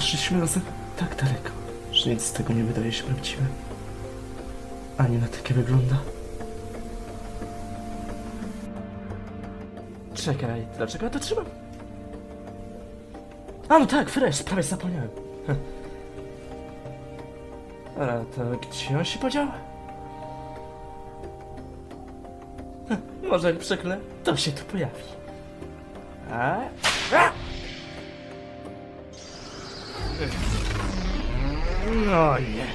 Zaszliśmy razem tak daleko, że nic z tego nie wydaje się prawdziwe. Ani na takie wygląda. Czekaj, dlaczego ja to trzymam? A no tak, fresh, prawie zapomniałem. Hm. Ale to gdzie on się podział? Może jak to się tu pojawi. A? A! No nie.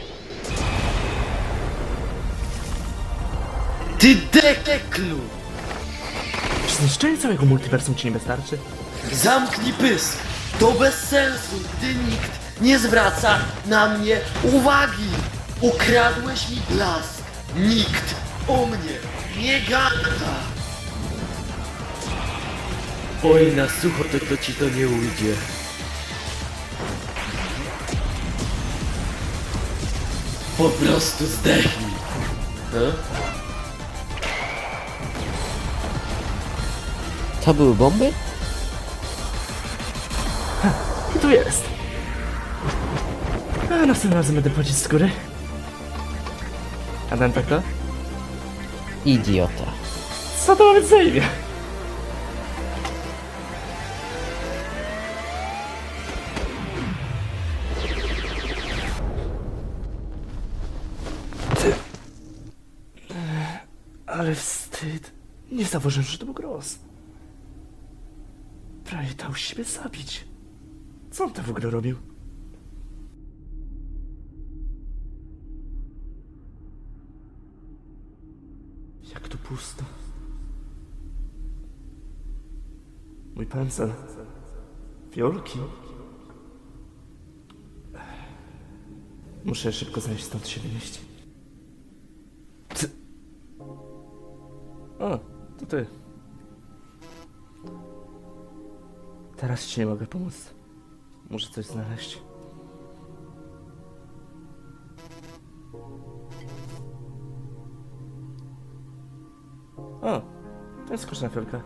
Ty deklu! Czy zniszczenie całego multiversum ci nie wystarczy? Zamknij pysk! To bez sensu, gdy nikt nie zwraca na mnie uwagi! Ukradłeś mi blask! Nikt o mnie nie gada! Oj, na sucho to, to ci to nie ujdzie. Po prostu zdechnij. E? To były bomby? I tu jest. A następnym razem będę płacić z góry. A ten tak to? Idiota. Co to ma być za imię? Ale wstyd. Nie zauważyłem, że to był gros. Prawie dał siebie zabić. Co on to w ogóle robił? Jak tu pusto. Mój pędzel. Fiolki. Muszę szybko znaleźć stąd się wynieść. To ty. Teraz ci nie mogę pomóc. Muszę coś znaleźć. O, to jest koszna fiolka.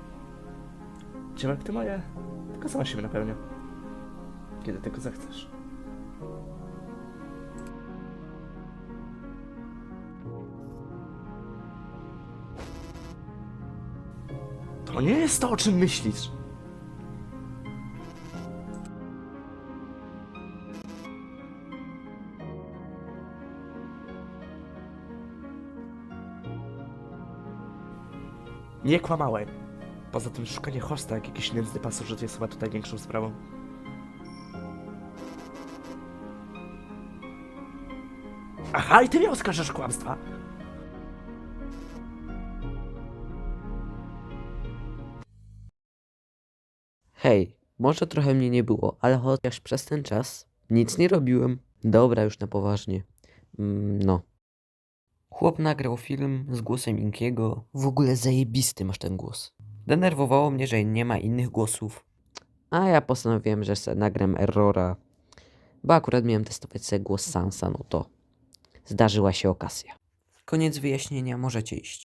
Dziełek ty moje, tylko sama siebie napełnia. Kiedy tylko zechcesz. To nie jest to, o czym myślisz. Nie kłamałem. Poza tym szukanie hosta jak jakiś nędzny pasożyt jest chyba tutaj większą sprawą. Aha, i ty mnie oskarżasz kłamstwa. Hej, może trochę mnie nie było, ale chociaż przez ten czas nic nie robiłem. Dobra, już na poważnie. Mm, no. Chłop nagrał film z głosem Inkiego. W ogóle zajebisty masz ten głos. Denerwowało mnie, że nie ma innych głosów. A ja postanowiłem, że se nagram Errora. Bo akurat miałem testować sobie głos Sansa, no to zdarzyła się okazja. Koniec wyjaśnienia, możecie iść.